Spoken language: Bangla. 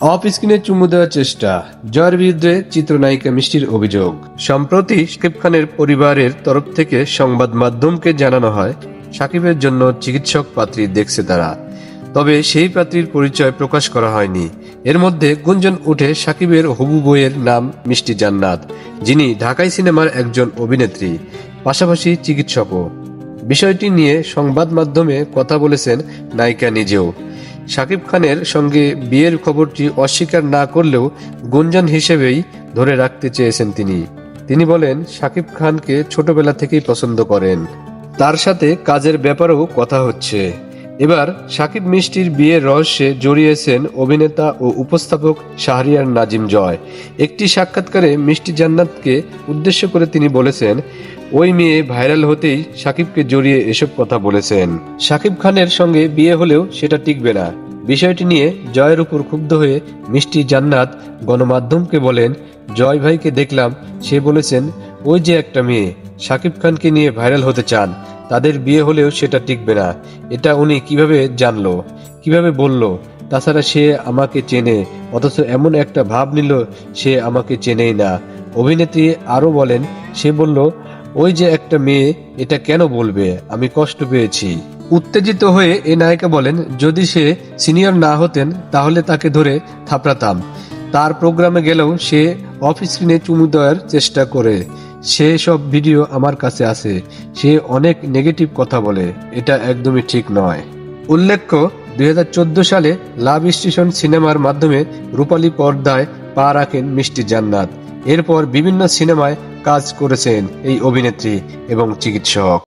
অফ স্ক্রিনে চুমু দেওয়ার চেষ্টা। জয়ের বিরুদ্ধে চিত্রনায়িকা মিষ্টির অভিযোগ। সম্প্রতি শাকিব খানের পরিবারের তরফ থেকে সংবাদ মাধ্যমকে জানানো হয়, সাকিবের জন্য চিকিৎসক পাত্রী দেখছে তারা। তবে সেই পাত্রীর পরিচয় প্রকাশ করা হয়নি। এর মধ্যে গুঞ্জন উঠে সাকিবের হবু বইয়ের নাম মিষ্টি জান্নাত, যিনি ঢাকাই সিনেমার একজন অভিনেত্রী, পাশাপাশি চিকিৎসকও। বিষয়টি নিয়ে সংবাদ মাধ্যমে কথা বলেছেন নায়িকা নিজেও। শাকিব খানের সঙ্গে বিয়ের খবরটি অস্বীকার না করলেও গুঞ্জন হিসেবেই ধরে রাখতে চেয়েছেন তিনি। তিনি বলেন, শাকিব খানকে ছোটবেলা থেকেই পছন্দ করেন। তার সাথে কাজের ব্যাপারেও কথা হচ্ছে। এবার শাকিব মিষ্টির বিয়ের রহস্যে জড়িয়েছেন অভিনেতা ও উপস্থাপক শাহরিয়ার নাজিম জয়। একটি সাক্ষাৎকারে মিষ্টি জান্নাতকে উদ্দেশ্য করে তিনি বলেছেন ওই মেয়ে ভাইরাল হতেই সাকিবকে জড়িয়ে এসব কথা বলেছেন। সাকিব খানের সঙ্গে বিয়ে হলেও সেটা টিকবে না। বিষয়টি নিয়ে জয়ের উপর ক্ষুব্ধ হয়ে মিষ্টি জান্নাত গণমাধ্যমকে বলেন, জয় ভাইকে দেখলাম, সে বলেছেন, ওই যে একটা মেয়ে, সাকিব খানকে নিয়ে ভাইরাল হতে চান, তাদের বিয়ে হলেও সেটা টিকবে না। এটা উনি কীভাবে জানলো, কীভাবে বলল? তাছাড়া সে আমাকে চেনে, অথচ এমন একটা ভাব নিল, সে আমাকে চেনেই না। অভিনেত্রী আরও বলেন, সে বলল ওই যে একটা মেয়ে, এটা কেন বলবে? আমি কষ্ট পেয়েছি। উত্তেজিত হয়ে এ নায়িকা বলেন, যদি সে সিনিয়র না হতেন, তাহলে তাকে ধরে থাপড়াতাম। তার প্রোগ্রামে গেলেও সে অফ স্ক্রিনে চুমু দেওয়ার চেষ্টা করে। সে সব ভিডিও আমার কাছে আছে। সে অনেক নেগেটিভ কথা বলে। এটা একদমই ঠিক নয়। উল্লেখ্য, দুই হাজার চোদ্দ সালে লাভ স্টেশন সিনেমার মাধ্যমে রূপালী পর্দায় পা রাখেন মিষ্টি জান্নাত। এরপর বিভিন্ন সিনেমায় কাজ করেছেন এই অভিনেত্রী এবং চিকিৎসক।